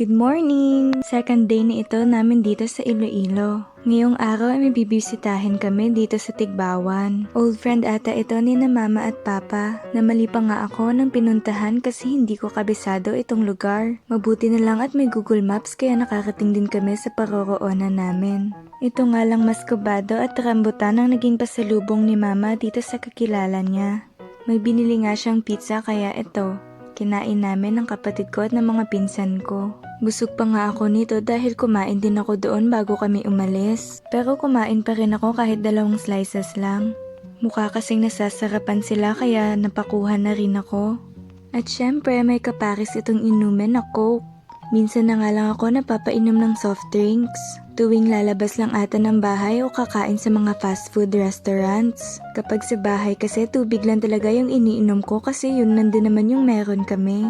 Good morning! Second day na ito namin dito sa Iloilo. Ngayong araw ay bibisitahin kami dito sa Tigbawan. Old friend ata ito ni na mama at papa. Namali pa nga ako nang pinuntahan kasi hindi ko kabisado itong lugar. Mabuti na lang at may Google Maps kaya nakarating din kami sa paroroonan namin. Ito nga lang maskobado at rambutan ang naging pasalubong ni mama dito sa kakilala niya. May binili nga siyang pizza kaya ito, kinain namin ng kapatid ko at ng mga pinsan ko. Busog pa nga ako nito dahil kumain din ako doon bago kami umalis. Pero kumain pa rin ako kahit dalawang slices lang. Mukha kasing nasasarapan sila kaya napakuha na rin ako. At syempre may kaparis itong inumin na coke. Minsan na nga lang ako napapainom ng soft drinks. Tuwing lalabas lang ata ng bahay o kakain sa mga fast food restaurants. Kapag sa bahay kasi tubig lang talaga yung iniinom ko kasi yun nandun naman yung meron kami.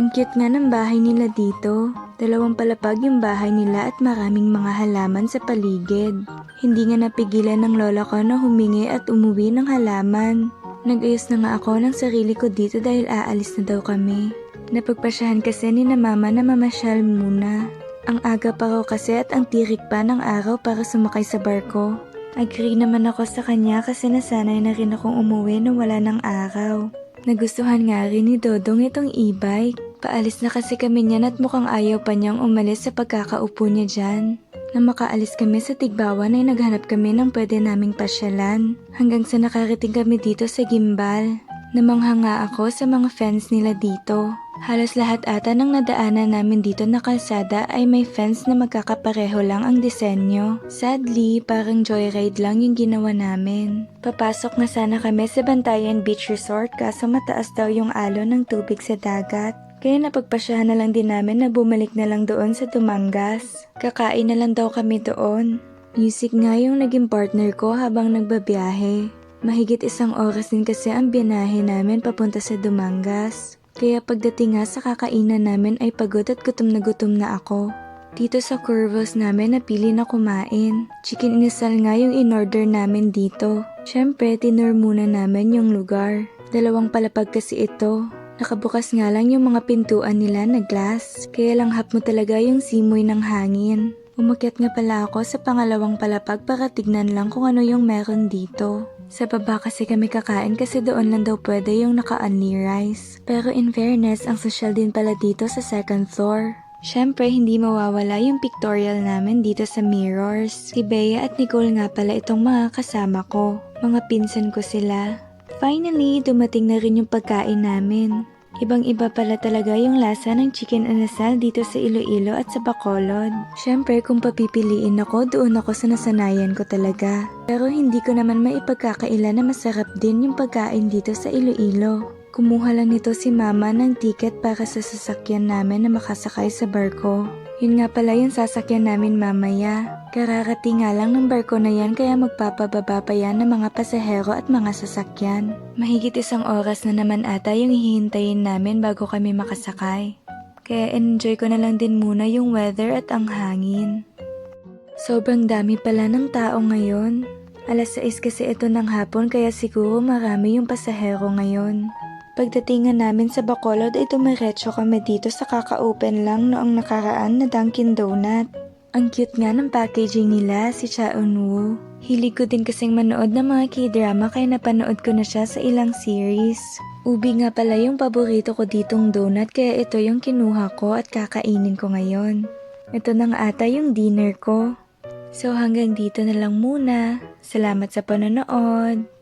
Ang cute nga ng bahay nila dito. Dalawang palapag yung bahay nila at maraming mga halaman sa paligid. Hindi nga napigilan ng lola ko na humingi at umuwi ng halaman. Nag-ayos na nga ako ng sarili ko dito dahil aalis na daw kami. Napagpasyahan kasi ni na mama na mamasyal muna. Ang aga pa raw kasi at ang tirik pa ng araw para sumakay sa barko. Agree naman ako sa kanya kasi nasanay na rin akong umuwi nung wala ng araw. Nagustuhan nga rin ni Dodong itong e-bike. Paalis na kasi kami niyan at mukhang ayaw pa niyang umalis sa pagkakaupo niya dyan. Nang makaalis kami sa Tigbawan ay naghanap kami ng pwede naming pasyalan. Hanggang sa nakarating kami dito sa Gimbal. Namangha nga ako sa mga fans nila dito. Halos lahat ata ng nadaanan namin dito na kalsada ay may fence na magkakapareho lang ang disenyo. Sadly, parang joyride lang yung ginawa namin. Papasok na sana kami sa Bantayan Beach Resort kaso mataas daw yung alon ng tubig sa dagat. Kaya napagpasyahan na lang din namin na bumalik na lang doon sa Tumangas. Kakain na lang daw kami doon. Music nga yung naging partner ko habang nagbabiyahe. Mahigit isang oras din kasi ang binahe namin papunta sa Dumangas. Kaya pagdating nga sa kakainan namin ay pagod at gutom na gutom na ako. Dito sa Curvos namin napili na kumain. Chicken inasal nga yung in-order namin dito. Siyempre, tinur muna namin yung lugar. Dalawang palapag kasi ito. Nakabukas nga lang yung mga pintuan nila na glass. Kaya lang hap mo talaga yung simoy ng hangin. Umakyat nga pala ako sa pangalawang palapag para tignan lang kung ano yung meron dito. Sa baba kasi kami kakain kasi doon lang daw pwede yung naka-only rice. Pero in fairness, ang social din pala dito sa second floor. Siyempre, hindi mawawala yung pictorial namin dito sa mirrors. Si Bea at Nicole nga pala itong mga kasama ko. Mga pinsan ko sila. Finally, dumating na rin yung pagkain namin. Ibang-iba pala talaga yung lasa ng chicken anasal dito sa Iloilo at sa Bacolod. Siyempre, kung papipiliin ako, doon ako sa nasanayan ko talaga. Pero hindi ko naman maipagkakaila na masarap din yung pagkain dito sa Iloilo. Kumuha lang nito si mama ng ticket para sa sasakyan namin na makasakay sa barko. Yun nga pala yung sasakyan namin mamaya. Kararating nga lang ng barko na yan kaya magpapababa pa yan ng mga pasahero at mga sasakyan. Mahigit isang oras na naman ata yung hihintayin namin bago kami makasakay. Kaya enjoy ko na lang din muna yung weather at ang hangin. Sobrang dami pala ng tao ngayon. Alas 6 kasi ito ng hapon kaya siguro marami yung pasahero ngayon. Pagdatingan namin sa Bacolod ay tumiretso kami dito sa kaka-open lang noong nakaraan na Dunkin Donut. Ang cute nga ng packaging nila, si Cha Eun-woo. Hilig ko din kasing manood ng mga k-drama kaya napanood ko na siya sa ilang series. Ubi nga pala yung paborito ko ditong donut kaya ito yung kinuha ko at kakainin ko ngayon. Ito na nga ata yung dinner ko. So hanggang dito na lang muna. Salamat sa panonood.